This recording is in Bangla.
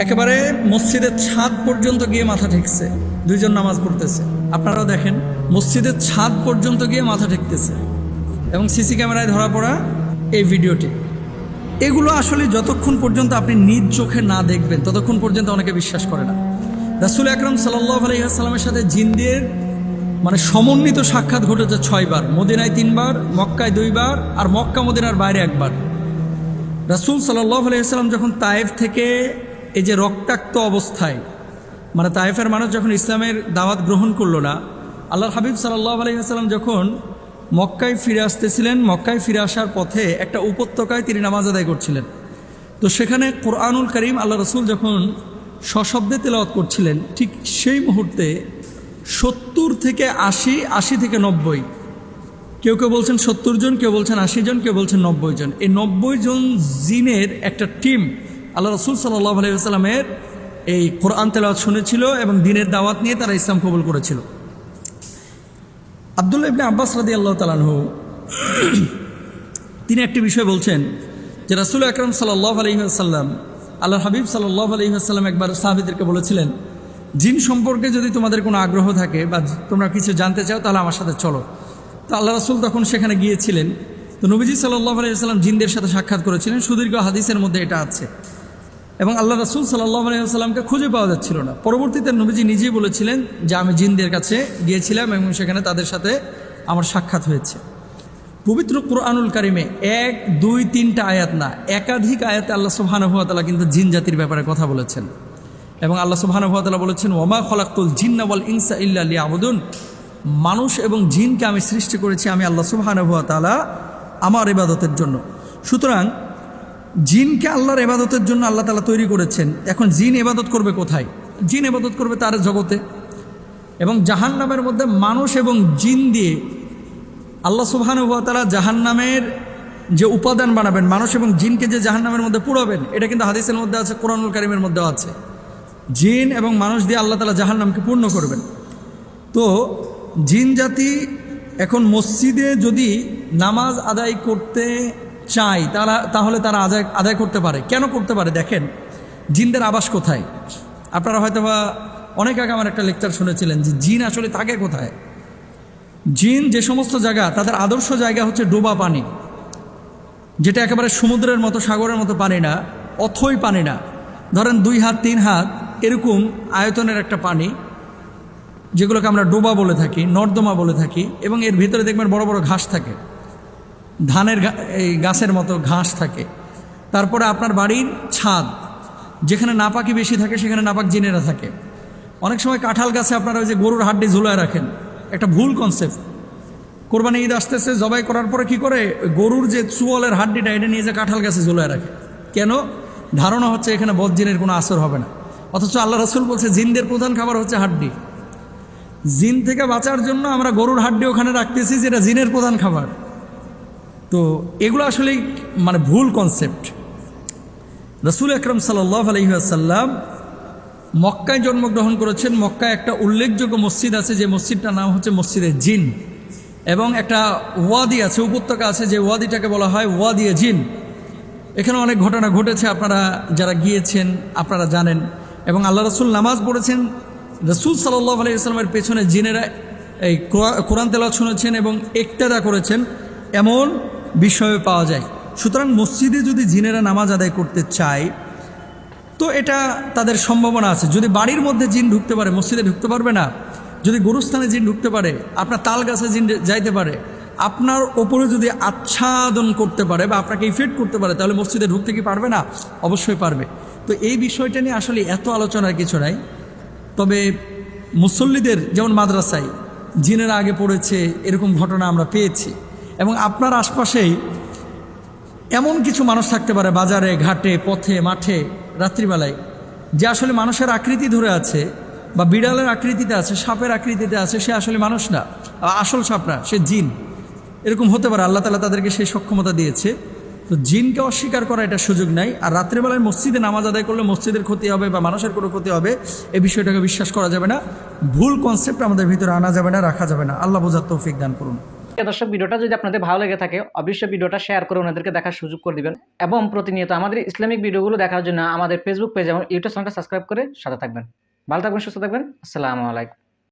একেবারে মসজিদের ছাদ পর্যন্ত গিয়ে মাথা ঠেকছে। দুইজন নামাজ পড়তেছে। আপনারাও দেখেন, মসজিদের ছাদ পর্যন্ত গিয়ে মাথা ঠেকতেছে। এবং সিসি ক্যামেরায় ধরা পড়া এই ভিডিওটি। এগুলো আসলে যতক্ষণ পর্যন্ত আপনি নিজ চোখে না দেখবেন, ততক্ষণ পর্যন্ত অনেকে বিশ্বাস করে না। রাসুল আকরম সাল্লাহ আলহিহাস্লামের সাথে জিন্দের মানে সমন্বিত সাক্ষাৎ ঘটেছে ছয়বার। মদিনায় তিনবার, মক্কায় দুইবার, আর মক্কা মদিনার বাইরে একবার। রাসুল সাল্লাহ আলাইসাল্লাম যখন তায়েফ থেকে এই যে রক্তাক্ত অবস্থায় মানে তায়েফের মানুষ যখন ইসলামের দাওয়াত গ্রহণ করল না, আল্লাহর হাবিব সাল্লাহ আলহিহাস্লাম যখন মক্কায় ফিরে আসতেছিলেন, মক্কায় ফিরে আসার পথে একটা উপত্যকায় তিনি নামাজ আদায় করছিলেন। তো সেখানে কোরআনুল করিম আল্লাহ রসুল যখন সশব্দে তেলাওয়াত করছিলেন, ঠিক সেই মুহূর্তে সত্তর থেকে আশি আশি থেকে নব্বই, কেউ কেউ বলছেন সত্তর জন, কেউ বলছেন আশি জন, কেউ বলছেন নব্বই জন, এই নব্বই জন জিনের একটা টিম আল্লাহ রসুল সাল্লাহ আলাইসাল্লামের এই কোরআন তেলাওয়াত শুনেছিল এবং দিনের দাওয়াত নিয়ে তারা ইসলাম কবুল করেছিল। আবদুল্লাহ ইবনে আব্বাস রাদি আল্লাহ তালানহু তিনি একটি বিষয় বলছেন যে রাসুল আকরম সাল্লাহ আলহিহাসাল্লাম আল্লাহ হাবিব সাল্লাহ আলহিহাসাল্লাম একবার সাহাবিদেরকে বলেছিলেন, জিন সম্পর্কে যদি তোমাদের কোনো আগ্রহ থাকে বা তোমরা কিছু জানতে চাও তাহলে আমার সাথে চলো। তো আল্লাহ রাসুল তখন সেখানে গিয়েছিলেন। তো নবীজি সাল্লাহ আলাইসাল্লাম জিনদের সাথে সাক্ষাৎ করেছিলেন। সুদীর্ঘ হাদিসের মধ্যে এটা আছে। এবং আল্লাহ রাসুল সাল্লাহ আলাইসাল্লামকে খুঁজে পাওয়া যাচ্ছিল না। পরবর্তীতে নবীজি নিজেই বলেছিলেন, যে আমি জিনদের কাছে গিয়েছিলাম এবং সেখানে তাদের সাথে আমার সাক্ষাৎ হয়েছে। পবিত্র কোরআনুল কারিমে এক, দুই, তিনটা আয়াত না, একাধিক আয়াতে আল্লাহ সুবাহানুভাতালা কিন্তু জিন জাতির ব্যাপারে কথা বলেছেন। এবং আল্লাহ সুবাহানুভাতালা বলেছেন ওমা খলাক্তুল জিন্নাওয়াল ইনসা ইল্লা আবুদুন মানুষ এবং জিনকে আমি সৃষ্টি করেছি আমি আল্লাহ সুবাহানুভাতালা আমার ইবাদতের জন্য। সুতরাং জিনকে আল্লাহর এবাদতের জন্য আল্লাহ তালা তৈরি করেছেন। এখন জিন এবাদত করবে কোথায়? জিন এবাদত করবে তার জগতে। এবং জাহান্নামের মধ্যে মানুষ এবং জিন দিয়ে আল্লাহ সুবাহানুভাতালা জাহান্নামের যে উপাদান বানাবেন, মানুষ এবং জিনকে যে জাহান্নামের মধ্যে পুরাবেন এটা কিন্তু হাদিসের মধ্যে আছে, কোরআনুল কারিমের মধ্যেও আছে। জিন এবং মানুষ দিয়ে আল্লাহ তালা জাহান্নামকে পূর্ণ করবেন। তো জিন জাতি এখন মসজিদে যদি নামাজ আদায় করতে চায় তারা, তাহলে তারা আদায় আদায় করতে পারে। কেন করতে পারে? দেখেন, জিনদের আবাস কোথায়? আপনারা হয়তো বা অনেক আগে আমার একটা লেকচার শুনেছিলেন যে জিন আসলে থাকে কোথায়? জিন যে সমস্ত জায়গা, তাদের আদর্শ জায়গা হচ্ছে ডোবা পানি। যেটা একেবারে সমুদ্রের মতো, সাগরের মতো পানি না, অথই পানি না। ধরেন দুই হাত, তিন হাত, এরকম আয়তনের একটা পানি, যেগুলোকে আমরা ডোবা বলে থাকি, নর্দমা বলে থাকি, এবং এর ভিতরে দেখবেন বড় বড় ঘাস থাকে। ধানের এই গাছের মতো ঘাস থাকে। তারপরে আপনার বাড়ির ছাদ, যেখানে নাপাকি বেশি থাকে, সেখানে নাপাক জিনেরা থাকে। অনেক সময় কাঁঠাল গাছে আপনারা ওই যে গরুর হাড্ডি ঝুলায় রাখেন। একটা ভুল কনসেপ্ট কোরবানি ঈদ আসতেছে, জবাই করার পরে কি করে? গরুর যে চুয়ালের হাড্ডিটা, এটা নিয়ে যে কাঁঠাল গাছে ঝুলায় রাখে। কেন? ধারণা হচ্ছে এখানে বদজিনের কোনো আসর হবে না। অথচ আল্লাহ রসুল বলছে, জিনদের প্রধান খাবার হচ্ছে হাড্ডি। জিন থেকে বাঁচার জন্য আমরা গরুর হাড্ডি ওখানে রাখতেছি, যেটা জিনের প্রধান খাবার। তো এগুলো আসলে মানে ভুল কনসেপ্ট রসুল আকরম সাল্লাহ আলহিহাসাল্লাম মক্কায় জন্মগ্রহণ করেছেন। মক্কায় একটা উল্লেখযোগ্য মসজিদ আছে, যে মসজিদটার নাম হচ্ছে মসজিদে জিন। এবং একটা ওয়াদি আছে, উপত্যকা আছে, যে ওয়াদিটাকে বলা হয় ওয়াদিয়ে জিন। এখানে অনেক ঘটনা ঘটেছে, আপনারা যারা গিয়েছেন আপনারা জানেন। এবং আল্লাহ রসুল নামাজ পড়েছেন। রসুল সাল্লাহ আলি পেছনে জিনেরা এই কোরআন তেলা শুনেছেন এবং একতেদা করেছেন। এমন বিষয়ে পাওয়া যায়। সুতরাং মসজিদে যদি জিনেরা নামাজ আদায় করতে চায়, তো এটা তাদের সম্ভাবনা আছে। যদি বাড়ির মধ্যে জিন ঢুকতে পারে, মসজিদে ঢুকতে পারবে না। যদি গরুস্থানে জিন ঢুকতে পারে, আপনার তাল গাছে জিন যাইতে পারে। আপনার ওপরে যদি আচ্ছাদন করতে পারে বা আপনাকে ইফেক্ট করতে পারে, তাহলে মসজিদে ঢুকতে কি পারবে না? অবশ্যই পারবে। তো এই বিষয়টা নিয়ে আসলে এত আলোচনার কিছু নাই। তবে মুসল্লিদের, যেমন মাদ্রাসায়, জিনেরা আগে পড়েছে, এরকম ঘটনা আমরা পেয়েছি। এবং আপনার আশপাশেই এমন কিছু মানুষ থাকতে পারে বাজারে, ঘাটে, পথে, মাঠে, রাত্রিবেলায়, যে আসলে মানুষের আকৃতি ধরে আছে বা বিড়ালের আকৃতিতে আছে, সাপের আকৃতিতে আছে, সে আসলে মানুষ না, আসল সাপ না, সে জিন। এরকম হতে পারে, আল্লাহ তালা তাদেরকে সেই সক্ষমতা দিয়েছে। তো জিনকে অস্বীকার করা এটা সুযোগ নাই, আর রাত্রেবেলায় মসজিদে নামাজ আদায় করলে মসজিদের ক্ষতি হবে বা মানুষের কোনো ক্ষতি হবে এই বিষয়টাকে বিশ্বাস করা যাবে না। ভুল কনসেপ্ট আমাদের ভিতরে আনা যাবে না, রাখা যাবে না। আল্লাহ বোঝার তৌফিক দান করুন। দর্শক, ভিডিওটা যদি আপনাদের ভালো লেগে থাকে, অবশ্যই ভিডিওটা শেয়ার করে ওনাদেরকে দেখার সুযোগ করে দিবেন। এবং প্রতিনিয়ত আমাদের ইসলামিক ভিডিওগুলো দেখার জন্য আমাদের ফেসবুক পেজ এবং ইউটিউব চ্যানেলটা সাবস্ক্রাইব করে সাথে থাকবেন। ভালো থাকবেন, সুস্থ থাকবেন। আসসালামু আলাইকুম।